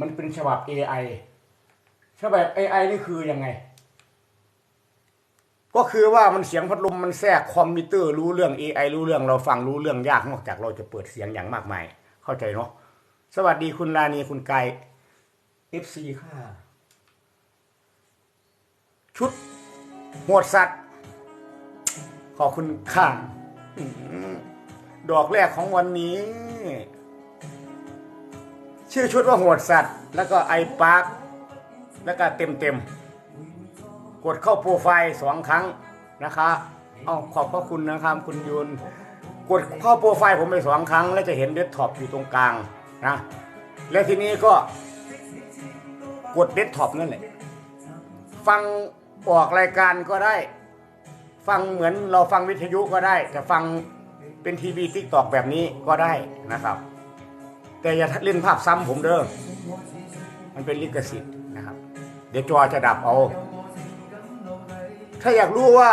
มันเป็นฉบับ AI ฉบับ AI นี่คือยังไง ก็คือว่ามันเสียงพัดลมมันแทรกคอมพิวเตอร์รู้เรื่อง AI รู้เรื่องเราฟังรู้เรื่องยากนอกจากเราจะเปิดเสียงอย่างมากมาย เข้าใจเนาะสวัสดีคุณลานีคุณไก FC ค่ะ ชุดหมวดสัตว์ ขอบคุณค่ะอืมดอกแรกของวันนี้ ชื่อชุดว่าหดสัตว์ แล้วก็ไอปาร์คแล้วก็เต็มเต็มกดเข้าโปรไฟล์สองครั้งนะคะเอาขอบพระคุณนะครับคุณยุนกดเข้าโปรไฟล์ผมไปสองครั้ง แล้วจะเห็นเดสก์ท็อปอยู่ตรงกลางนะแล้วทีนี้ก็กดเดสก์ท็อปนั่นแหละฟังออกรายการก็ได้ ฟังเหมือนเราฟังวิทยุก็ได้ แต่ฟังเป็นทีวีติ๊กตอกแบบนี้ก็ได้นะครับ แต่อย่าเล่นภาพซ้ำผมเด้อ มันเป็นลิขสิทธิ์นะครับ เดี๋ยวจอจะดับเอา ถ้าอยากรู้ว่า